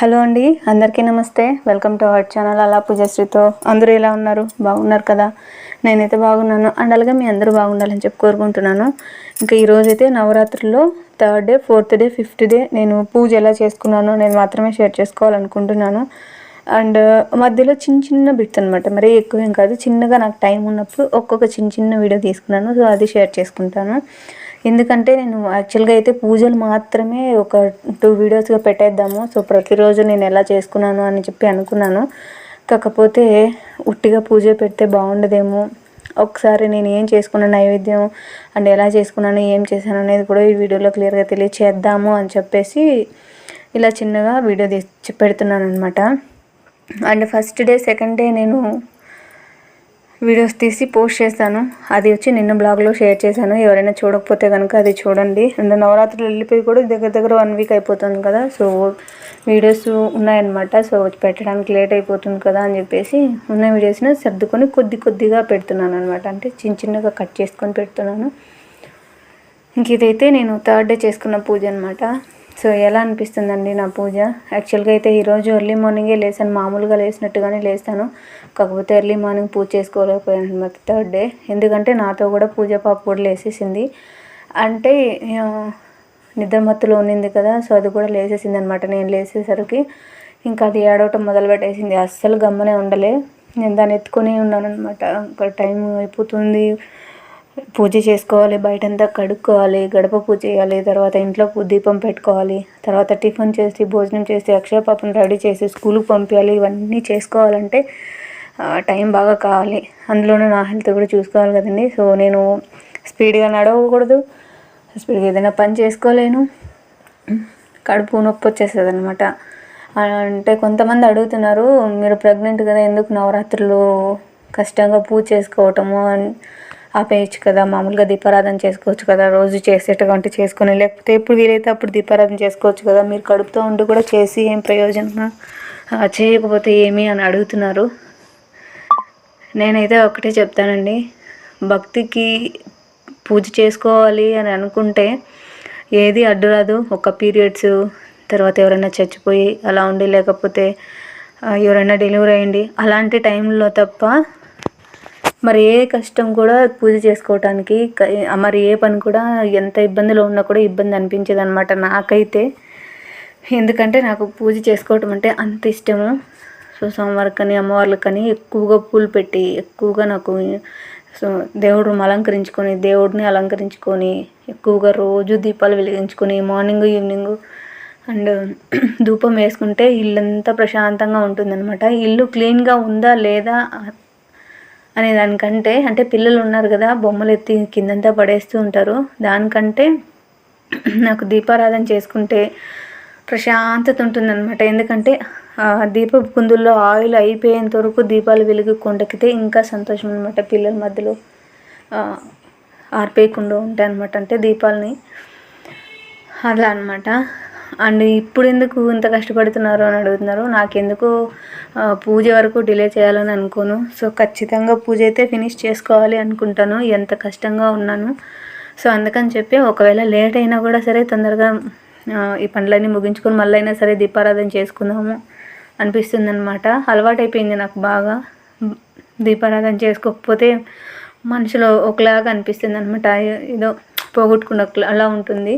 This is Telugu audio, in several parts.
హలో అండి అందరికీ నమస్తే. వెల్కమ్ టు అవర్ ఛానల్ అలా పూజశ్రీతో. అందరూ ఎలా ఉన్నారు? బాగున్నారు కదా? నేనైతే బాగున్నాను. అండ్ అలాగే మీ అందరూ బాగుండాలని చెప్పి కోరుకుంటున్నాను. ఇంకా ఈరోజైతే నవరాత్రుల్లో third day fourth day fifth day నేను పూజ ఎలా చేసుకున్నానో నేను మాత్రమే షేర్ చేసుకోవాలనుకుంటున్నాను. అండ్ మధ్యలో చిన్న చిన్న బిట్స్ అనమాట మరీ ఎక్కువ ఏం కాదు. చిన్నగా నాకు టైం ఉన్నప్పుడు ఒక్కొక్క చిన్న చిన్న వీడియో తీసుకున్నాను. సో అది షేర్ చేసుకుంటాను. ఎందుకంటే నేను యాక్చువల్గా అయితే పూజలు మాత్రమే ఒక టూ వీడియోస్గా పెట్టేద్దాము. సో ప్రతిరోజు నేను ఎలా చేసుకున్నాను అని చెప్పి అనుకున్నాను. కాకపోతే ఉట్టిగా పూజ పెడితే బాగుండదేమో. ఒకసారి నేను ఏం చేసుకున్నాను నైవేద్యం అండ్ ఎలా చేసుకున్నాను ఏం చేశాను అనేది కూడా ఈ వీడియోలో క్లియర్గా తెలియచేద్దాము అని చెప్పేసి ఇలా చిన్నగా వీడియో తీసి పెడుతున్నాను అనమాట and first day second day నేను వీడియోస్ తీసి పోస్ట్ చేస్తాను అది వచ్చి నిన్న బ్లాగ్లో షేర్ చేశాను. ఎవరైనా చూడకపోతే కనుక అది చూడండి. అండ్ నవరాత్రులు వెళ్ళిపోయి కూడా దగ్గర దగ్గర వన్ వీక్ అయిపోతుంది కదా. సో వీడియోస్ ఉన్నాయన్నమాట. సో పెట్టడానికి లేట్ అయిపోతుంది కదా అని చెప్పేసి ఉన్న వీడియోస్ని సర్దుకొని కొద్ది కొద్దిగా పెడుతున్నాను అనమాట అంటే చిన్న చిన్నగా కట్ చేసుకొని పెడుతున్నాను. ఇంక ఇదైతే నేను థర్డ్ డే చేసుకున్న పూజ అనమాట సో ఎలా అనిపిస్తుందండి నా పూజ? యాక్చువల్గా అయితే ఈరోజు ఎర్లీ మార్నింగే లేసాను. మామూలుగా లేసినట్టుగానే లేస్తాను. కాకపోతే ఎర్లీ మార్నింగ్ పూజ చేసుకోలేకపోయాను అనమాట థర్డ్ డే. ఎందుకంటే నాతో కూడా పూజ పాప కూడా లేసేసింది. అంటే నిద్రమత్తులో ఉన్నింది కదా సో అది కూడా లేసేసింది అనమాట నేను లేసేసరికి. ఇంకా అది ఏడవటం మొదలు పెట్టేసింది అస్సలు గమ్మనే ఉండలే. నేను దాన్ని ఎత్తుకొని ఉన్నాను అనమాట ఇంకా టైం అయిపోతుంది. పూజ చేసుకోవాలి బయటంతా కడుక్కోవాలి గడప పూజ చేయాలి తర్వాత ఇంట్లో దీపం పెట్టుకోవాలి తర్వాత టిఫిన్ చేసి భోజనం చేసి అక్షయ పాపను రెడీ చేసి స్కూల్కి పంపించాలి ఇవన్నీ చేసుకోవాలంటే టైం బాగా కావాలి. అందులోనూ నా హెల్త్ కూడా చూసుకోవాలి కదండి. సో నేను స్పీడ్గా నడవకూడదు. స్పీడ్గా ఏదైనా పని చేసుకోలేను. కడుపు నొప్పి వచ్చేస్తుంది అనమాట అంటే కొంతమంది అడుగుతున్నారు మీరు ప్రెగ్నెంట్ కదా ఎందుకు నవరాత్రులు కష్టంగా పూజ చేసుకోవటము అని ఆపేయచ్చు కదా మామూలుగా దీపారాధన చేసుకోవచ్చు కదా రోజు చేసేటటువంటి చేసుకొని లేకపోతే ఎప్పుడు వీలైతే అప్పుడు దీపారాధన చేసుకోవచ్చు కదా మీరు కడుపుతో ఉండి కూడా చేసి ఏం ప్రయోజనం చేయకపోతే ఏమి అని అడుగుతున్నారు. నేనైతే ఒకటే చెప్తానండి భక్తికి పూజ చేసుకోవాలి అని అనుకుంటే ఏది అడ్డు రాదు. ఒక పీరియడ్స్ తర్వాత ఎవరైనా చచ్చిపోయి అలా ఉండి లేకపోతే ఎవరైనా డెలివరీ అయ్యండి అలాంటి టైంలో తప్ప మరి ఏ కష్టం కూడా పూజ చేసుకోవటానికి మరి ఏ పని కూడా ఎంత ఇబ్బందిలో ఉన్నా కూడా ఇబ్బంది అనిపించేది అనమాట నాకైతే. ఎందుకంటే నాకు పూజ చేసుకోవటం అంటే అంత ఇష్టము. సో సోమవారికని అమ్మవార్లకని ఎక్కువగా పూలు పెట్టి ఎక్కువగా నాకు సో దేవుడు అలంకరించుకొని దేవుడిని అలంకరించుకొని ఎక్కువగా రోజు దీపాలు వెలిగించుకొని మార్నింగ్ ఈవినింగ్ అండ్ ధూపం వేసుకుంటే ఇల్లంతా ప్రశాంతంగా ఉంటుందన్నమాట. ఇల్లు క్లీన్గా ఉందా లేదా అనే దానికంటే అంటే పిల్లలు ఉన్నారు కదా బొమ్మలు ఎత్తి కిందంతా పడేస్తూ ఉంటారు. దానికంటే నాకు దీపారాధన చేసుకుంటే ప్రశాంతత ఉంటుందన్నమాట. ఎందుకంటే దీప కుందుల్లో ఆయిల్ అయిపోయేంత వరకు దీపాలు వెలుగు కొండకితే ఇంకా సంతోషం అనమాట పిల్లల మధ్యలో ఆర్పేయకుండా ఉంటాయి అనమాట అంటే దీపాలని అలా అనమాట అండ్ ఇప్పుడు ఎందుకు ఇంత కష్టపడుతున్నారు అని అడుగుతున్నారు? నాకెందుకు పూజ వరకు డిలే చేయాలని అనుకోను. సో ఖచ్చితంగా పూజ అయితే ఫినిష్ చేసుకోవాలి అనుకుంటాను. ఎంత కష్టంగా ఉన్నాను. సో అందుకని చెప్పి ఒకవేళ లేట్ అయినా కూడా సరే తొందరగా ఈ పనులన్నీ ముగించుకొని మళ్ళీ అయినా సరే దీపారాధన చేసుకుందాము అనిపిస్తుంది అనమాట అలవాటైపోయింది నాకు బాగా. దీపారాధన చేసుకోకపోతే మనుషులు ఒకలాగా అనిపిస్తుంది అనమాట ఏదో పోగొట్టుకున్న అలా ఉంటుంది.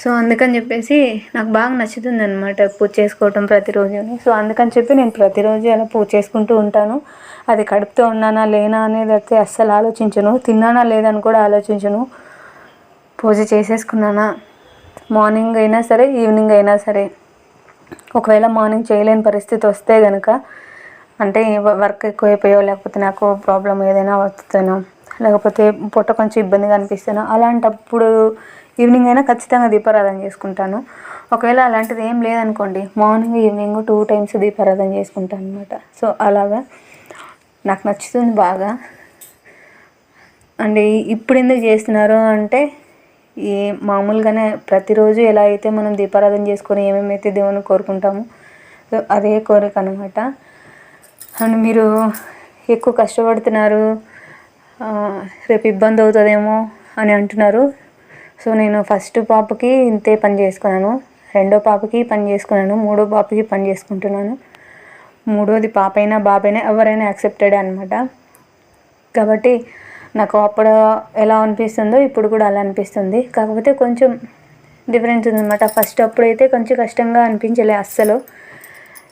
సో అందుకని చెప్పేసి నాకు బాగా నచ్చుతుంది అనమాట పూజ చేసుకోవటం ప్రతిరోజు. సో అందుకని చెప్పి నేను ప్రతిరోజు అలా పూజ చేసుకుంటూ ఉంటాను. అది కడుపుతో ఉన్నానా లేనా అనేది అయితే అస్సలు ఆలోచించను. తిన్నానా లేదని కూడా ఆలోచించను. పూజ చేసేసుకున్నానా మార్నింగ్ అయినా సరే ఈవినింగ్ అయినా సరే. ఒకవేళ మార్నింగ్ చేయలేని పరిస్థితి వస్తే కనుక అంటే వర్క్ ఎక్కువైపోయో లేకపోతే నాకు ప్రాబ్లం ఏదైనా వస్తుందో లేకపోతే పొట్ట కొంచెం ఇబ్బందిగా అనిపిస్తాను అలాంటప్పుడు ఈవినింగ్ అయినా ఖచ్చితంగా దీపారాధన చేసుకుంటాను. ఒకవేళ అలాంటిది ఏం లేదనుకోండి మార్నింగ్ ఈవినింగ్ టూ టైమ్స్ దీపారాధన చేసుకుంటాను అనమాట సో అలాగా. నాకు నచ్చుతుంది బాగా. అండ్ ఇప్పుడు ఎందుకు చేస్తున్నారు అంటే ఈ మామూలుగానే ప్రతిరోజు ఎలా అయితే మనం దీపారాధన చేసుకొని ఏమేమైతే దేవుని కోరుకుంటామో సో అదే కోరిక అనమాట అండ్ మీరు ఎక్కువ కష్టపడుతున్నారు రేపు ఇబ్బంది అవుతుందేమో అని అంటున్నారు. సో నేను ఫస్ట్ పాపకి ఇంతే పని చేసుకున్నాను. రెండో పాపకి పని చేసుకున్నాను. మూడో పాపకి పని చేసుకుంటున్నాను. మూడోది పాప అయినా బాబైనా ఎవరైనా యాక్సెప్టెడ్ అనమాట కాబట్టి నాకు అప్పుడు ఎలా అనిపిస్తుందో ఇప్పుడు కూడా అలా అనిపిస్తుంది. కాకపోతే కొంచెం డిఫరెన్స్ ఉందన్నమాట. ఫస్ట్ అప్పుడైతే కొంచెం కష్టంగా అనిపించలే అస్సలు.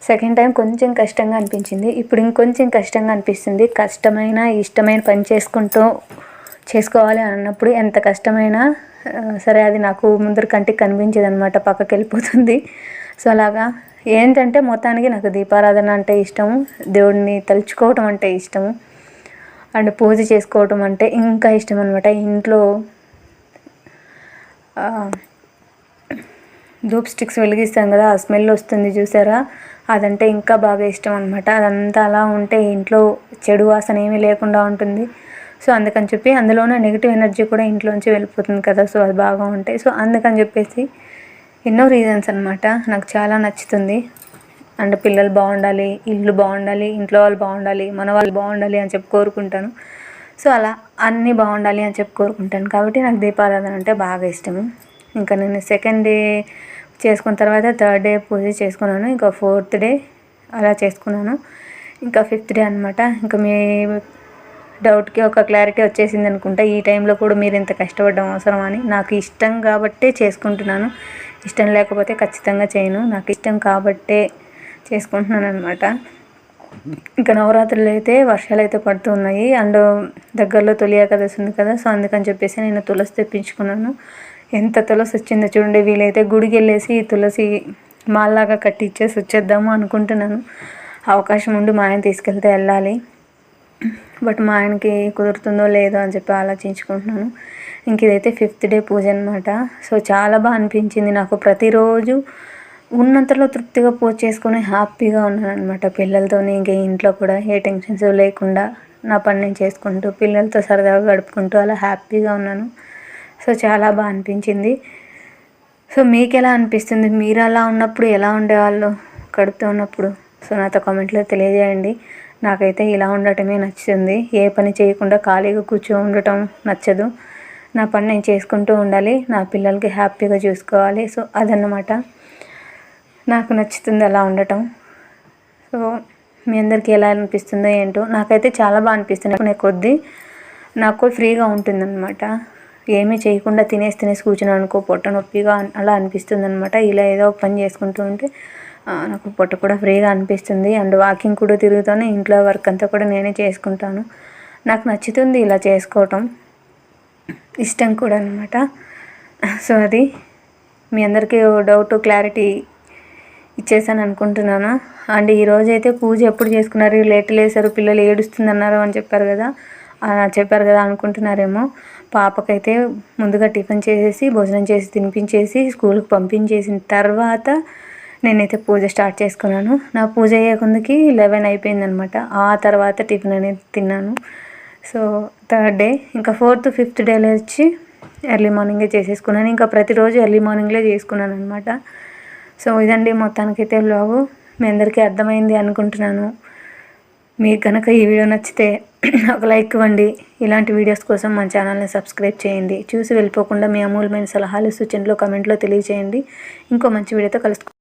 సెకండ్ టైం కొంచెం కష్టంగా అనిపించింది. ఇప్పుడు ఇంకొంచెం కష్టంగా అనిపిస్తుంది. కష్టమైన ఇష్టమైన పని చేసుకుంటూ చేసుకోవాలి అన్నప్పుడు ఎంత కష్టమైనా సరే అది నాకు ముందర కంటికి కనిపించేది అనమాట పక్కకి వెళ్ళిపోతుంది. సో అలాగా. ఏంటంటే మొత్తానికి నాకు దీపారాధన అంటే ఇష్టము. దేవుడిని తలుచుకోవటం అంటే ఇష్టము. అండ్ పూజ చేసుకోవటం అంటే ఇంకా ఇష్టం అనమాట ఇంట్లో ధూప్ స్టిక్స్ వెలిగిస్తాం కదా ఆ స్మెల్ వస్తుంది చూసారా? అదంటే ఇంకా బాగా ఇష్టం అనమాట అదంతా అలా ఉంటే ఇంట్లో చెడు వాసన ఏమీ లేకుండా ఉంటుంది. సో అందుకని చెప్పి అందులోనే నెగిటివ్ ఎనర్జీ కూడా ఇంట్లోంచి వెళ్ళిపోతుంది కదా సో అది బాగా ఉంటాయి. సో అందుకని చెప్పేసి ఎన్నో రీజన్స్ అనమాట నాకు చాలా నచ్చుతుంది. అండ్ పిల్లలు బాగుండాలి ఇల్లు బాగుండాలి ఇంట్లో వాళ్ళు బాగుండాలి మన వాళ్ళు బాగుండాలి అని చెప్పి కోరుకుంటాను. సో అలా అన్నీ బాగుండాలి అని చెప్పి కోరుకుంటాను. కాబట్టి నాకు దీపారాధన అంటే బాగా ఇష్టము. ఇంకా నేను సెకండ్ డే చేసుకున్న తర్వాత థర్డ్ డే పూజ చేసుకున్నాను. ఇంకా ఫోర్త్ డే అలా చేసుకున్నాను. ఇంకా ఫిఫ్త్ డే అనమాట ఇంకా మీ డౌట్కి ఒక క్లారిటీ వచ్చేసింది అనుకుంటా. ఈ టైంలో కూడా మీరు ఇంత కష్టపడడం అవసరం అని. నాకు ఇష్టం కాబట్టే చేసుకుంటున్నాను. ఇష్టం లేకపోతే ఖచ్చితంగా చేయను. నాకు ఇష్టం కాబట్టే చేసుకుంటున్నాను అనమాట ఇంకా నవరాత్రులు అయితే వర్షాలు అయితే పడుతున్నాయి అండ్ దగ్గరలో తొలి ఏకాదశి ఉంది కదా సో అందుకని చెప్పేసి నేను తులసి తెప్పించుకున్నాను. ఎంత తులసి వచ్చిందో చూడండి. వీలైతే గుడికి వెళ్ళేసి తులసి మాల్లాగా కట్టి ఇచ్చేసి వచ్చేద్దాము అనుకుంటున్నాను. అవకాశం ఉండి మా ఆయన తీసుకెళ్తే వెళ్ళాలి. బట్ మా ఆయనకి కుదురుతుందో లేదో అని చెప్పి ఆలోచించుకుంటున్నాను. ఇంక ఇదైతే ఫిఫ్త్ డే పూజ అనమాట సో చాలా బాగా అనిపించింది నాకు. ప్రతిరోజు ఉన్నంతలో తృప్తిగా పూజ చేసుకొని హ్యాపీగా ఉన్నాను అనమాట పిల్లలతో ఇంక ఇంట్లో కూడా ఏ టెన్షన్స్ లేకుండా నా పని నేను చేసుకుంటూ పిల్లలతో సరదాగా గడుపుకుంటూ అలా హ్యాపీగా ఉన్నాను. సో చాలా బాగా అనిపించింది. సో మీకు ఎలా అనిపిస్తుంది? మీరు అలా ఉన్నప్పుడు ఎలా ఉండేవాళ్ళు? కడుపుతో ఉన్నప్పుడు? సో నాతో కామెంట్లో తెలియజేయండి. నాకైతే ఇలా ఉండటమే నచ్చుతుంది. ఏ పని చేయకుండా ఖాళీగా కూర్చో ఉండటం నచ్చదు. నా పని నేను చేసుకుంటూ ఉండాలి. నా పిల్లలకి హ్యాపీగా చూసుకోవాలి. సో అదన్నమాట. నాకు నచ్చుతుంది అలా ఉండటం. సో మీ అందరికీ ఎలా అనిపిస్తుందో ఏంటో నాకైతే చాలా బాగా అనిపిస్తుంది నేను కొద్దీ నాకు ఫ్రీగా ఉంటుందన్నమాట. ఏమీ చేయకుండా తినేసి తినేసి కూర్చున్నాను అనుకో పొట్ట నొప్పిగా అలా అనిపిస్తుంది అనమాట ఇలా ఏదో పని చేసుకుంటూ ఉంటే నాకు పొట్ట కూడా ఫ్రీగా అనిపిస్తుంది. అండ్ వాకింగ్ కూడా తిరుగుతాను. ఇంట్లో వర్క్ అంతా కూడా నేనే చేసుకుంటాను. నాకు నచ్చుతుంది ఇలా చేసుకోవటం. ఇష్టం కూడా అనమాట సో అది మీ అందరికీ డౌట్ క్లారిటీ ఇచ్చేసాను అనుకుంటున్నాను. అండ్ ఈరోజు అయితే పూజ ఎప్పుడు చేసుకున్నారు? లేట్ లేసారు పిల్లలు ఏడుస్తుందన్నారు అని చెప్పారు కదా. చెప్పారు కదా అనుకుంటున్నారేమో. పాపకైతే ముందుగా టిఫిన్ చేసేసి భోజనం చేసి తినిపించేసి స్కూల్కి పంపించేసిన తర్వాత నేనైతే పూజ స్టార్ట్ చేసుకున్నాను. నా పూజ అయ్యే కొందుకి లెవెన్ అయిపోయిందనమాట. ఆ తర్వాత టిఫిన్ అనేది తిన్నాను. సో థర్డ్ డే ఇంకా ఫోర్త్ ఫిఫ్త్ డేలో వచ్చి ఎర్లీ మార్నింగే చేసేసుకున్నాను. ఇంకా ప్రతిరోజు ఎర్లీ మార్నింగ్లే చేసుకున్నాను అనమాట సో ఇదండి మొత్తానికైతే బ్లాగు మీ అందరికీ అర్థమైంది అనుకుంటున్నాను. మీకు కనుక ఈ వీడియో నచ్చితే ఒక లైక్ ఇవ్వండి. ఇలాంటి వీడియోస్ కోసం మన ఛానల్ని సబ్స్క్రైబ్ చేయండి. చూసి వెళ్ళిపోకుండా మీ అమూల్యమైన సలహాలు సూచనలు కమెంట్లో తెలియజేయండి. ఇంకో మంచి వీడియోతో కలుసుకుంటాం